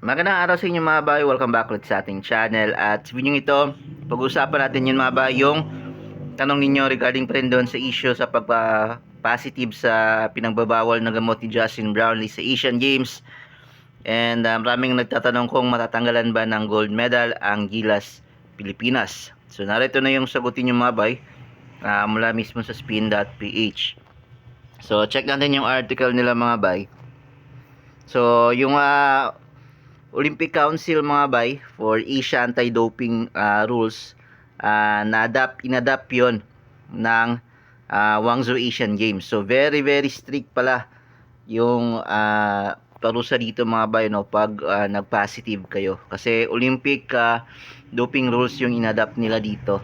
Magandang araw sa inyo mga bay, welcome back ulit sa ating channel. At sa video ito, pag-uusapan natin yun mga bay, yung tanong ninyo regarding pa rin doon sa issue sa pagpa-positive sa pinagbabawal na gamot ni Justin Brownlee sa Asian Games. And uh, maraming nagtatanong kung matatanggalan ba ng gold medal ang Gilas Pilipinas. So narito na yung sagutin yung mga bay uh, mula mismo sa spin.ph so check natin yung article nila mga bay so yung uh, Olympic Council mga bay for Asia Anti-Doping uh, Rules uh, na-adapt, inadapt yon ng uh, Guangzhou Asian Games. So very very strict pala yung uh, parusa dito mga bay no pag uh, nag-positive kayo. Kasi Olympic uh, doping rules yung inadapt nila dito.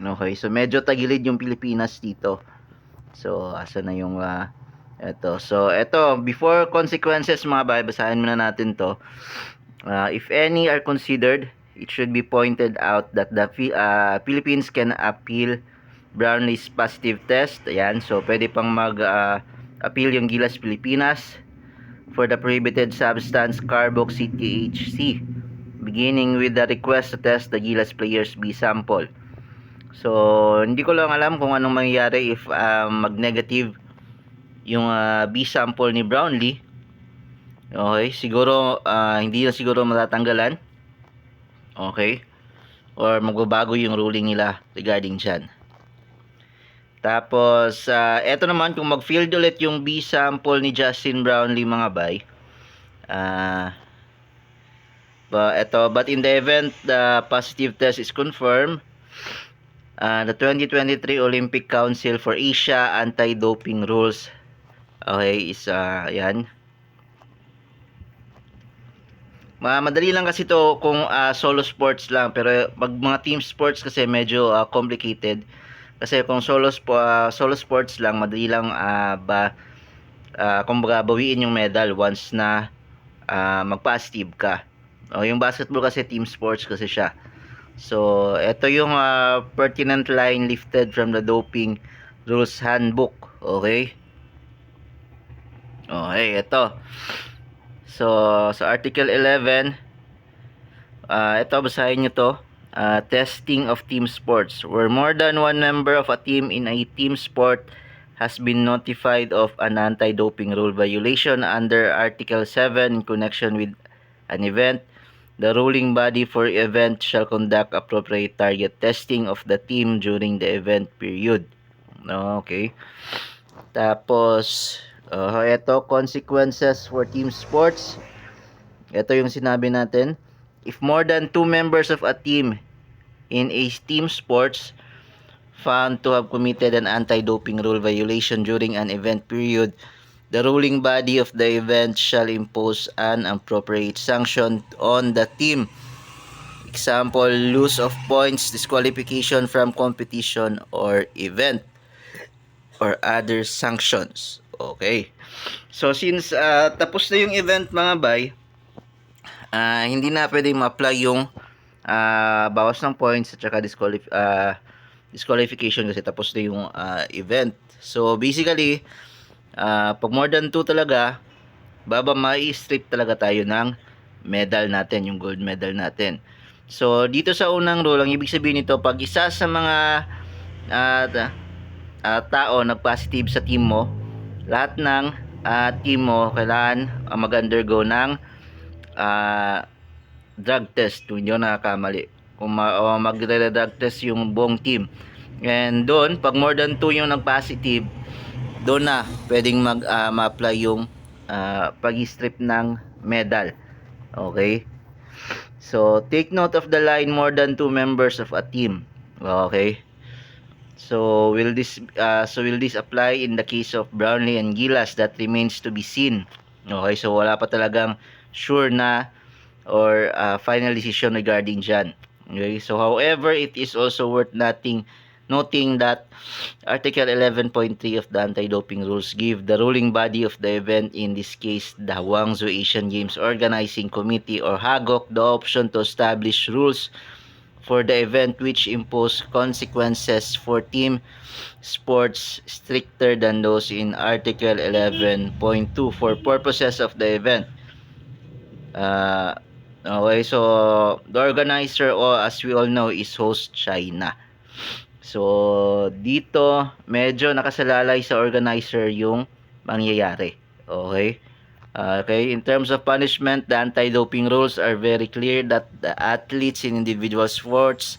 Okay, so medyo tagilid yung Pilipinas dito. So asa na yung uh, ito. So, ito, before consequences mga bay, basahin muna natin to. Uh, if any are considered, it should be pointed out that the uh, Philippines can appeal Brownlee's positive test. Ayan, so pwede pang mag-appeal uh, yung Gilas Pilipinas for the prohibited substance carboxy THC beginning with the request to test the Gilas players B sample. So, hindi ko lang alam kung anong mangyayari if uh, mag-negative yung uh, B sample ni Brownlee. Okay, siguro uh, hindi na siguro matatanggalan. Okay? Or magbabago yung ruling nila regarding dyan. Tapos, uh, eto naman, kung mag-field ulit yung B sample ni Justin Brownlee mga bay. Uh, but, eto, but in the event the positive test is confirmed, uh, the 2023 Olympic Council for Asia Anti-Doping Rules Okay, is uh, yan. Ma madali lang kasi to kung uh, solo sports lang pero pag mga team sports kasi medyo uh, complicated. Kasi kung solo uh, solo sports lang madali lang uh, ba uh, kumbaga bawiin yung medal once na uh, mag-positive ka. O yung basketball kasi team sports kasi siya. So, ito yung uh, pertinent line lifted from the doping rules handbook. Okay? Oh, hey, ito. So, sa Article 11, uh, ito, basahin nyo to. Uh, testing of team sports. Where more than one member of a team in a team sport has been notified of an anti-doping rule violation under Article 7 in connection with an event, the ruling body for event shall conduct appropriate target testing of the team during the event period. Okay. Tapos, Uh, ito, consequences for team sports. Ito yung sinabi natin. If more than two members of a team in a team sports found to have committed an anti-doping rule violation during an event period, the ruling body of the event shall impose an appropriate sanction on the team. Example, loss of points, disqualification from competition or event, or other sanctions. Okay. So since uh, tapos na yung event mga bay, uh, hindi na pwedeng ma-apply yung uh, bawas ng points at saka disqualif uh, disqualification kasi tapos na yung uh, event. So basically, uh, pag more than 2 talaga, baba mai-strip talaga tayo ng medal natin, yung gold medal natin. So dito sa unang rule, ang ibig sabihin nito, pag isa sa mga uh, uh, tao nag-positive sa team mo, lahat ng uh, team mo kailangan uh, mag-undergo ng uh, drug test. Kung hindi nakakamali. Kung ma- uh, magre-drug test yung buong team. And doon pag more than 2 yung nag-positive doon na pwedeng mag uh, ma-apply yung uh, pag-strip ng medal. Okay? So take note of the line more than 2 members of a team. Okay So will this uh, so will this apply in the case of Brownlee and Gilas that remains to be seen. Okay, so wala pa talagang sure na or uh, final decision regarding dyan. Okay, so however, it is also worth noting noting that Article 11.3 of the anti-doping rules give the ruling body of the event, in this case the Guangzhou Asian Games Organizing Committee or HAGOC, the option to establish rules for the event which impose consequences for team sports stricter than those in Article 11.2 for purposes of the event. Ah, okay, so the organizer, o as we all know, is host China. So, dito, medyo nakasalalay sa organizer yung mangyayari. Okay? Ah, Okay, in terms of punishment, the anti-doping rules are very clear that the athletes in individual sports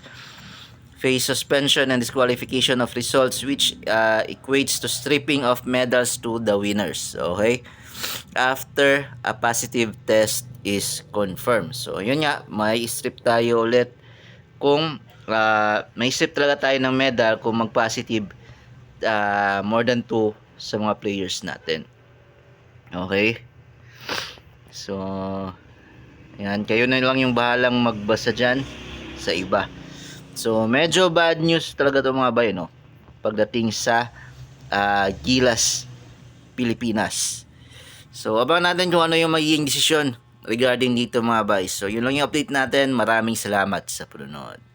face suspension and disqualification of results which uh, equates to stripping of medals to the winners. Okay? After a positive test is confirmed. So, yun nga, may strip tayo ulit kung uh, may strip talaga tayo ng medal kung mag-positive uh, more than 2 sa mga players natin. Okay? So, yan, kayo na lang yung bahalang magbasa dyan sa iba. So, medyo bad news talaga to mga bay, no? Pagdating sa ah, Gilas, Pilipinas. So, abangan natin kung ano yung magiging desisyon regarding dito mga bay. So, yun lang yung update natin. Maraming salamat sa panonood.